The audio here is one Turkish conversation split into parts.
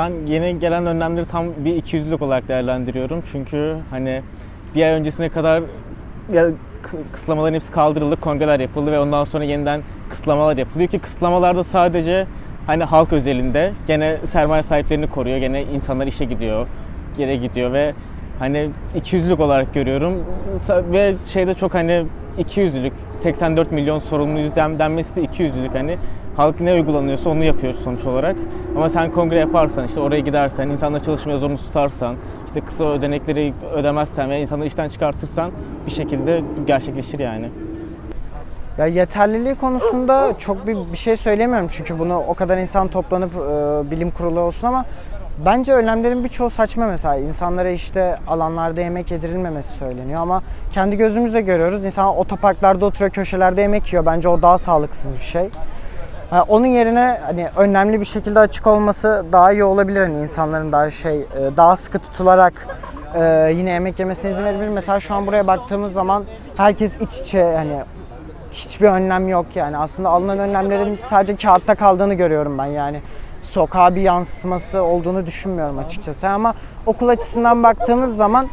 Ben yeni gelen önlemleri tam bir ikiyüzlülük olarak değerlendiriyorum. Çünkü hani bir ay öncesine kadar ya, kısıtlamaların hepsi kaldırıldı, kongreler yapıldı ve ondan sonra yeniden kısıtlamalar yapılıyor ki kısıtlamalarda sadece hani halk özelinde gene sermaye sahiplerini koruyor, gene insanlar işe gidiyor, yere gidiyor ve hani ikiyüzlülük olarak görüyorum ve şeyde çok hani ikiyüzlülük 84 milyon sorumluyuz den- denmesi de ikiyüzlülük hani halk ne uygulanıyorsa onu yapıyor sonuç olarak ama sen kongre yaparsan işte oraya gidersen insanları çalışmaya zorunlu tutarsan işte kısa ödenekleri ödemezsen ve insanları işten çıkartırsan bir şekilde gerçekleşir yani. Ya yeterliliği konusunda çok bir, bir şey söylemiyorum çünkü bunu o kadar insan toplanıp e, bilim kurulu olsun ama bence önlemlerin birçoğu saçma mesela insanlara işte alanlarda yemek yedirilmemesi söyleniyor ama kendi gözümüzle görüyoruz insanlar otoparklarda oturuyor köşelerde yemek yiyor bence o daha sağlıksız bir şey. Onun yerine hani önlemli bir şekilde açık olması daha iyi olabilir hani insanların daha şey e, daha sıkı tutularak e, yine yemek yemesine izin verebilir. Mesela şu an buraya baktığımız zaman herkes iç içe hani hiçbir önlem yok yani. Aslında alınan önlemlerin sadece kağıtta kaldığını görüyorum ben yani. Sokağa bir yansıması olduğunu düşünmüyorum açıkçası ama okul açısından baktığımız zaman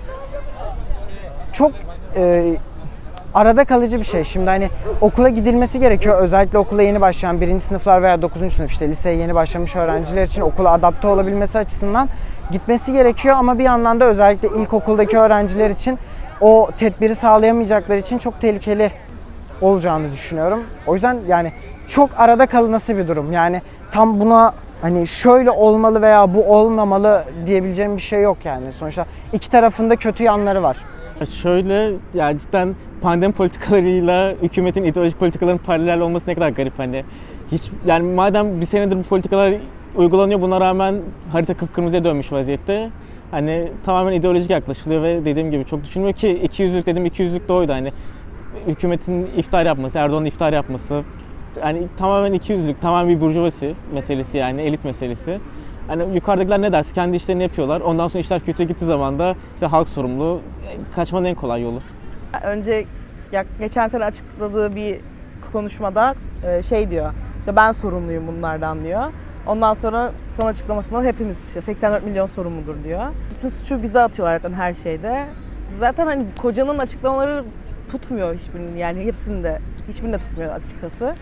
çok e, arada kalıcı bir şey. Şimdi hani okula gidilmesi gerekiyor. Özellikle okula yeni başlayan birinci sınıflar veya 9. sınıf işte liseye yeni başlamış öğrenciler için okula adapte olabilmesi açısından gitmesi gerekiyor ama bir yandan da özellikle ilkokuldaki öğrenciler için o tedbiri sağlayamayacakları için çok tehlikeli olacağını düşünüyorum. O yüzden yani çok arada kalınası bir durum. Yani tam buna hani şöyle olmalı veya bu olmamalı diyebileceğim bir şey yok yani. Sonuçta iki tarafında kötü yanları var. Şöyle ya cidden pandemi politikalarıyla hükümetin ideolojik politikaların paralel olması ne kadar garip hani. Hiç yani madem bir senedir bu politikalar uygulanıyor buna rağmen harita kıpkırmızıya dönmüş vaziyette. Hani tamamen ideolojik yaklaşılıyor ve dediğim gibi çok düşünmüyor ki 200'lük dedim 200'lük de oydu hani. Hükümetin iftar yapması, Erdoğan'ın iftar yapması hani tamamen 200'lük, tamamen bir burjuvasi meselesi yani elit meselesi. Hani yukarıdakiler ne derse kendi işlerini yapıyorlar. Ondan sonra işler kötüye gittiği zaman da işte halk sorumlu. Kaçmanın en kolay yolu. Önce ya geçen sene açıkladığı bir konuşmada e, şey diyor. İşte ben sorumluyum bunlardan diyor. Ondan sonra son açıklamasında hepimiz işte 84 milyon sorumludur diyor. Bütün suçu bize atıyorlar zaten her şeyde. Zaten hani kocanın açıklamaları tutmuyor hiçbirinin yani hepsinde hiçbirinde tutmuyor açıkçası.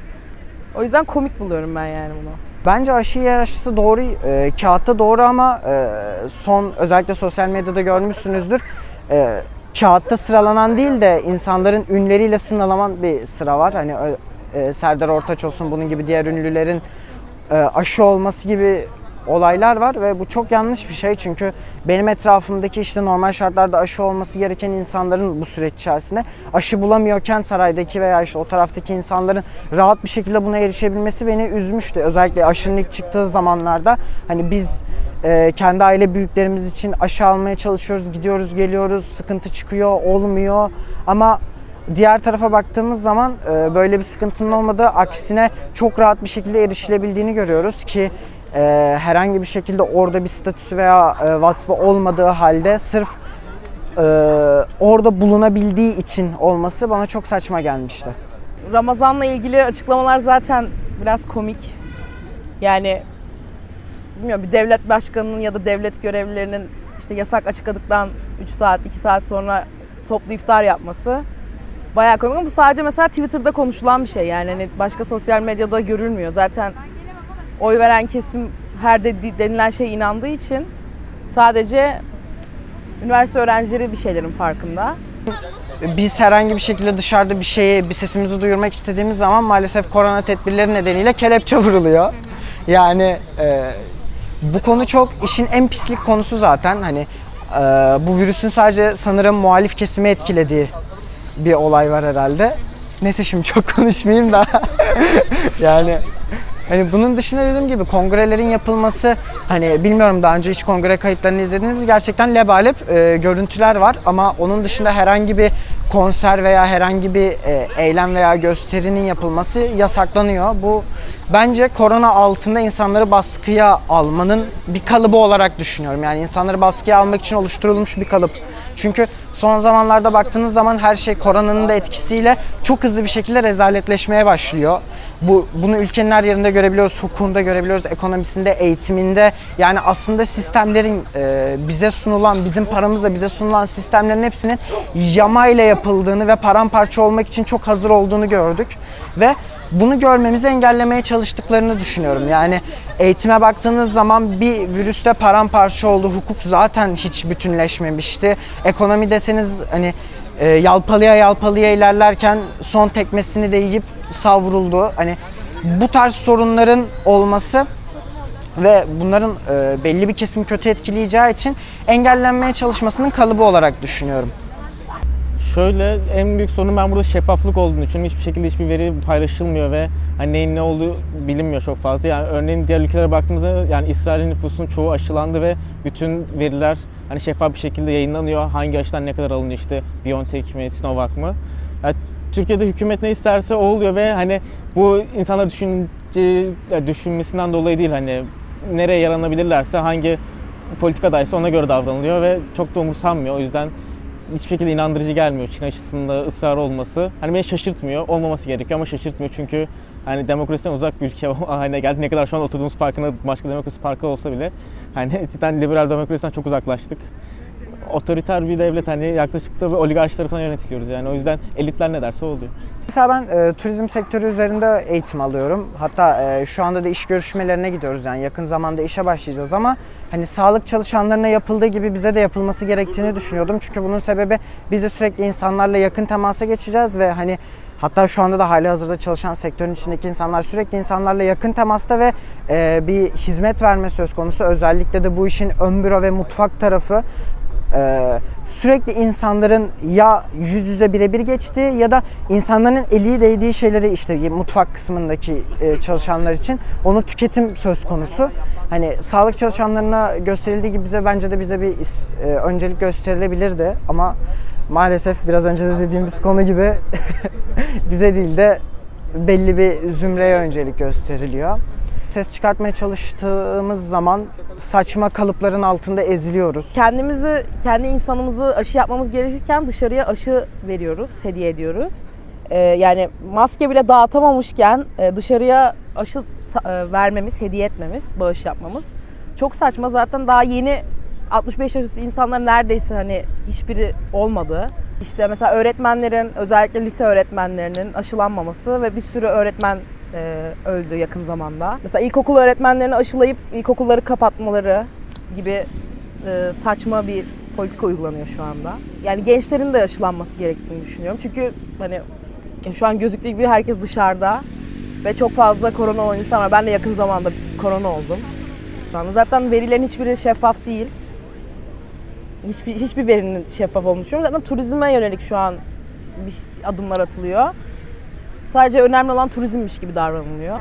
O yüzden komik buluyorum ben yani bunu. Bence aşı yer aşısı doğru, e, kağıtta doğru ama e, son özellikle sosyal medyada görmüşsünüzdür. E, kağıtta sıralanan değil de insanların ünleriyle sınırlanan bir sıra var. Hani e, Serdar Ortaç olsun bunun gibi diğer ünlülerin e, aşı olması gibi olaylar var ve bu çok yanlış bir şey çünkü benim etrafımdaki işte normal şartlarda aşı olması gereken insanların bu süreç içerisinde aşı bulamıyorken saraydaki veya işte o taraftaki insanların rahat bir şekilde buna erişebilmesi beni üzmüştü. Özellikle aşının ilk çıktığı zamanlarda hani biz e, kendi aile büyüklerimiz için aşı almaya çalışıyoruz, gidiyoruz, geliyoruz, sıkıntı çıkıyor, olmuyor ama Diğer tarafa baktığımız zaman e, böyle bir sıkıntının olmadığı aksine çok rahat bir şekilde erişilebildiğini görüyoruz ki e, herhangi bir şekilde orada bir statüsü veya e, vasfı olmadığı halde sırf e, orada bulunabildiği için olması bana çok saçma gelmişti. Ramazan'la ilgili açıklamalar zaten biraz komik. Yani bilmiyorum bir devlet başkanının ya da devlet görevlilerinin işte yasak açıkladıktan 3 saat 2 saat sonra toplu iftar yapması bayağı komik bu sadece mesela Twitter'da konuşulan bir şey yani hani başka sosyal medyada görülmüyor. Zaten oy veren kesim her dedi, denilen şeye inandığı için sadece üniversite öğrencileri bir şeylerin farkında. Biz herhangi bir şekilde dışarıda bir şeye bir sesimizi duyurmak istediğimiz zaman maalesef korona tedbirleri nedeniyle kelepçe vuruluyor. Yani e, bu konu çok işin en pislik konusu zaten. Hani e, bu virüsün sadece sanırım muhalif kesimi etkilediği bir olay var herhalde. Neyse şimdi çok konuşmayayım da. yani Hani bunun dışında dediğim gibi kongrelerin yapılması hani bilmiyorum daha önce hiç kongre kayıtlarını izlediğiniz gerçekten lebalep e, görüntüler var ama onun dışında herhangi bir konser veya herhangi bir e, eylem veya gösterinin yapılması yasaklanıyor. Bu bence korona altında insanları baskıya almanın bir kalıbı olarak düşünüyorum. Yani insanları baskıya almak için oluşturulmuş bir kalıp. Çünkü son zamanlarda baktığınız zaman her şey koronanın da etkisiyle çok hızlı bir şekilde rezaletleşmeye başlıyor. Bu bunu ülkenin her yerinde görebiliyoruz, hukukunda görebiliyoruz, ekonomisinde, eğitiminde. Yani aslında sistemlerin e, bize sunulan, bizim paramızla bize sunulan sistemlerin hepsinin yamayla yapıldığını ve paramparça olmak için çok hazır olduğunu gördük ve bunu görmemizi engellemeye çalıştıklarını düşünüyorum. Yani eğitime baktığınız zaman bir virüste paramparça oldu. Hukuk zaten hiç bütünleşmemişti. Ekonomi deseniz hani e, yalpalıya yalpalıya ilerlerken son tekmesini de yiyip savruldu. Hani bu tarz sorunların olması ve bunların e, belli bir kesim kötü etkileyeceği için engellenmeye çalışmasının kalıbı olarak düşünüyorum. Şöyle en büyük sorun ben burada şeffaflık olduğunu düşünüyorum. Hiçbir şekilde hiçbir veri paylaşılmıyor ve hani neyin ne olduğu bilinmiyor çok fazla. Yani örneğin diğer ülkelere baktığımızda yani İsrail'in nüfusunun çoğu aşılandı ve bütün veriler hani şeffaf bir şekilde yayınlanıyor. Hangi aşıdan ne kadar alınıyor işte BioNTech mi, Sinovac mı? Yani Türkiye'de hükümet ne isterse o oluyor ve hani bu insanlar düşünce düşünmesinden dolayı değil hani nereye yaranabilirlerse hangi politikadaysa ona göre davranılıyor ve çok da umursanmıyor. O yüzden hiçbir şekilde inandırıcı gelmiyor Çin aşısında ısrar olması. Hani beni şaşırtmıyor. Olmaması gerekiyor ama şaşırtmıyor çünkü hani demokrasiden uzak bir ülke haline geldi. Ne kadar şu an oturduğumuz parkında başka demokrasi parkı olsa bile hani cidden liberal demokrasiden çok uzaklaştık. Otoriter bir devlet hani yaklaşık da bir oligarş tarafından yönetiliyoruz yani. O yüzden elitler ne derse oluyor. Mesela ben e, turizm sektörü üzerinde eğitim alıyorum. Hatta e, şu anda da iş görüşmelerine gidiyoruz yani yakın zamanda işe başlayacağız ama hani sağlık çalışanlarına yapıldığı gibi bize de yapılması gerektiğini düşünüyordum. Çünkü bunun sebebi biz de sürekli insanlarla yakın temasa geçeceğiz ve hani hatta şu anda da hali hazırda çalışan sektörün içindeki insanlar sürekli insanlarla yakın temasta ve e, bir hizmet verme söz konusu. Özellikle de bu işin ön büro ve mutfak tarafı ee, sürekli insanların ya yüz yüze birebir geçtiği ya da insanların eli değdiği şeyleri işte mutfak kısmındaki e, çalışanlar için onu tüketim söz konusu. Hani sağlık çalışanlarına gösterildiği gibi bize bence de bize bir e, öncelik gösterilebilirdi ama maalesef biraz önce de dediğimiz konu gibi bize değil de belli bir zümreye öncelik gösteriliyor. Ses çıkartmaya çalıştığımız zaman saçma kalıpların altında eziliyoruz. Kendimizi, kendi insanımızı aşı yapmamız gerekirken dışarıya aşı veriyoruz, hediye ediyoruz. Ee, yani maske bile dağıtamamışken e, dışarıya aşı e, vermemiz, hediye etmemiz, bağış yapmamız çok saçma. Zaten daha yeni 65 yaş üstü insanların neredeyse hani hiçbiri olmadı. İşte mesela öğretmenlerin, özellikle lise öğretmenlerinin aşılanmaması ve bir sürü öğretmen e, öldü yakın zamanda. Mesela ilkokul öğretmenlerini aşılayıp ilkokulları kapatmaları gibi e, saçma bir politika uygulanıyor şu anda. Yani gençlerin de aşılanması gerektiğini düşünüyorum. Çünkü hani şu an gözüktüğü gibi herkes dışarıda ve çok fazla korona olan insan var. Ben de yakın zamanda korona oldum. Zaten verilerin hiçbiri şeffaf değil. Hiçbir, hiçbir verinin şeffaf olduğunu. Zaten turizme yönelik şu an bir adımlar atılıyor. Sadece önemli olan turizmmiş gibi davranılıyor.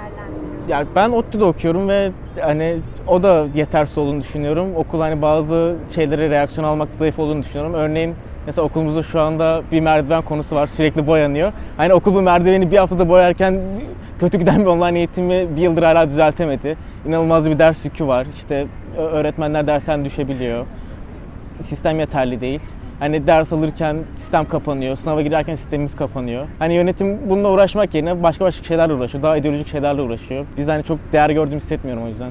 Yani ben ODTÜ'de okuyorum ve hani o da yetersiz olduğunu düşünüyorum. Okul hani bazı şeylere reaksiyon almakta zayıf olduğunu düşünüyorum. Örneğin mesela okulumuzda şu anda bir merdiven konusu var. Sürekli boyanıyor. Hani okul bu merdiveni bir haftada boyarken kötü giden bir online eğitimi bir yıldır hala düzeltemedi. İnanılmaz bir ders yükü var. İşte öğretmenler dersten düşebiliyor. Sistem yeterli değil. Hani ders alırken sistem kapanıyor, sınava girerken sistemimiz kapanıyor. Hani yönetim bununla uğraşmak yerine başka başka şeylerle uğraşıyor, daha ideolojik şeylerle uğraşıyor. Biz hani çok değer gördüğümü hissetmiyorum o yüzden.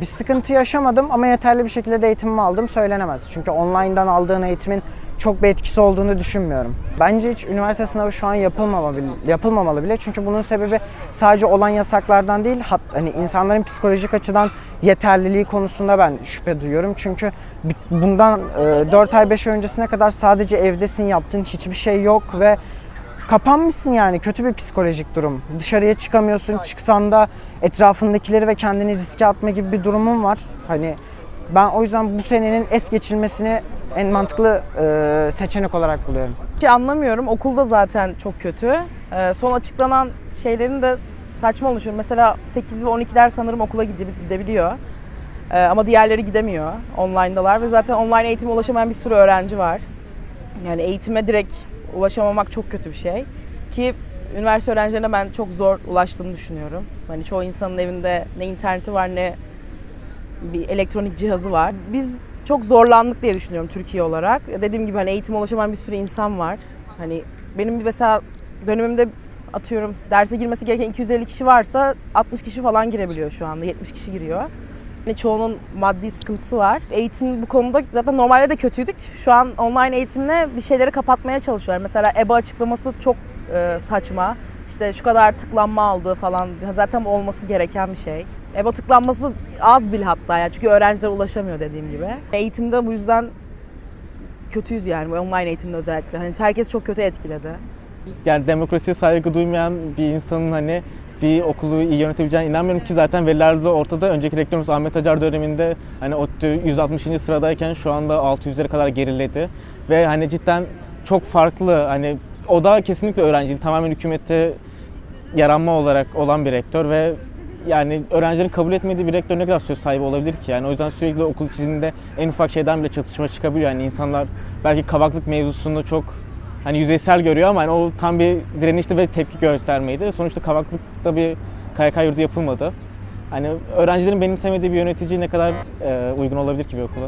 Bir sıkıntı yaşamadım ama yeterli bir şekilde de eğitimimi aldım söylenemez. Çünkü online'dan aldığın eğitimin çok bir etkisi olduğunu düşünmüyorum. Bence hiç üniversite sınavı şu an yapılmamalı, yapılmamalı bile. Çünkü bunun sebebi sadece olan yasaklardan değil, hat, hani insanların psikolojik açıdan yeterliliği konusunda ben şüphe duyuyorum. Çünkü bundan 4 ay 5 ay öncesine kadar sadece evdesin yaptığın hiçbir şey yok ve kapanmışsın yani kötü bir psikolojik durum. Dışarıya çıkamıyorsun. Çıksan da etrafındakileri ve kendini riske atma gibi bir durumun var. Hani ben o yüzden bu senenin es geçilmesini en mantıklı e, seçenek olarak buluyorum. Ki anlamıyorum. Okulda zaten çok kötü. Ee, son açıklanan şeylerin de saçma oluşuyor. Mesela 8 ve 12'ler sanırım okula gide- gidebiliyor. Ee, ama diğerleri gidemiyor. Online'dalar ve zaten online eğitime ulaşamayan bir sürü öğrenci var. Yani eğitime direkt ulaşamamak çok kötü bir şey. Ki üniversite öğrencilerine ben çok zor ulaştığını düşünüyorum. Hani çoğu insanın evinde ne interneti var ne bir elektronik cihazı var. Biz çok zorlandık diye düşünüyorum Türkiye olarak. Dediğim gibi hani eğitime ulaşamayan bir sürü insan var. Hani benim mesela dönemimde atıyorum derse girmesi gereken 250 kişi varsa 60 kişi falan girebiliyor şu anda. 70 kişi giriyor. Yani çoğunun maddi sıkıntısı var. Eğitim bu konuda zaten normalde de kötüydük. Şu an online eğitimle bir şeyleri kapatmaya çalışıyorlar. Mesela EBA açıklaması çok e, saçma. İşte şu kadar tıklanma aldı falan. Zaten olması gereken bir şey. EBA tıklanması az bile hatta yani çünkü öğrenciler ulaşamıyor dediğim gibi. Eğitimde bu yüzden kötüyüz yani online eğitimde özellikle. Hani herkes çok kötü etkiledi. Yani demokrasiye saygı duymayan bir insanın hani bir okulu iyi yönetebileceğine inanmıyorum ki zaten veriler de ortada. Önceki rektörümüz Ahmet Acar döneminde hani ODTÜ 160. sıradayken şu anda 600'lere kadar geriledi. Ve hani cidden çok farklı hani o da kesinlikle öğrenci tamamen hükümete yaranma olarak olan bir rektör ve yani öğrencilerin kabul etmediği bir rektör ne kadar söz sahibi olabilir ki? Yani o yüzden sürekli okul içinde en ufak şeyden bile çatışma çıkabiliyor. Yani insanlar belki kavaklık mevzusunu çok hani yüzeysel görüyor ama hani o tam bir direnişti ve tepki göstermeydi. Sonuçta kavaklıkta bir KYK yurdu yapılmadı. Hani öğrencilerin benimsemediği bir yönetici ne kadar e, uygun olabilir ki bir okula?